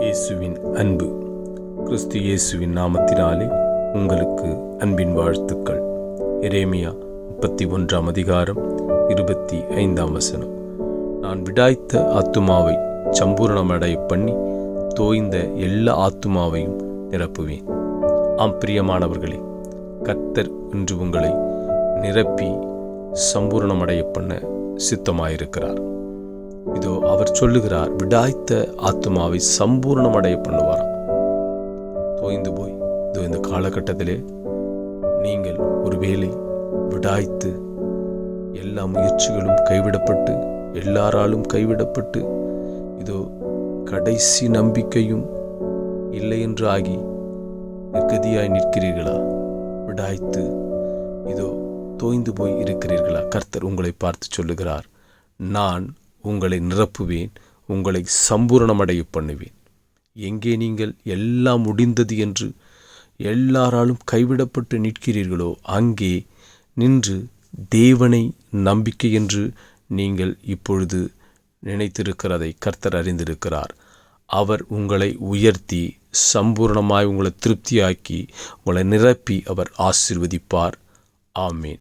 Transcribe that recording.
இயேசுவின் அன்பு. கிறிஸ்து இயேசுவின் நாமத்தினாலே உங்களுக்கு அன்பின் வாழ்த்துக்கள். எரேமியா முப்பத்தி ஒன்றாம் அதிகாரம் இருபத்தி ஐந்தாம் வசனம். நான் விடாய்த்த ஆத்துமாவை சம்பூரணமடைய பண்ணி தோய்ந்த எல்லா ஆத்துமாவையும் நிரப்புவேன். ஆம் பிரியமானவர்களே கர்த்தர் இன்று உங்களை நிரப்பி சம்பூரணமடைய பண்ண சித்தமாயிருக்கிறார். இதோ அவர் சொல்லுகிறார் விடாய்த்த ஆத்மாவை சம்பூர்ணமடைய பண்ணுவாராம். தோய்ந்து போய் இதோ இந்த காலகட்டத்திலே நீங்கள் ஒருவேளை விடாய்த்து எல்லா முயற்சிகளும் கைவிடப்பட்டு எல்லாராலும் கைவிடப்பட்டு இதோ கடைசி நம்பிக்கையும் இல்லை என்று ஆகி நிர்கதியாய் நிற்கிறீர்களா? விடாய்த்து இதோ தோய்ந்து போய் இருக்கிறீர்களா? கர்த்தர் உங்களை பார்த்து சொல்லுகிறார் நான் உங்களை நிரப்புவேன் உங்களை சம்பூரணமடைய பண்ணுவேன். எங்கே நீங்கள் எல்லாம் முடிந்தது என்று எல்லாராலும் கைவிடப்பட்டு நிற்கிறீர்களோ அங்கே நின்று தேவனை நம்பிக்கை என்று நீங்கள் இப்பொழுது நினைத்திருக்கிறதை கர்த்தர் அறிந்திருக்கிறார். அவர் உங்களை உயர்த்தி சம்பூர்ணமாய் உங்களை திருப்தியாக்கி உங்களை நிரப்பி அவர் ஆசிர்வதிப்பார். ஆமீன்.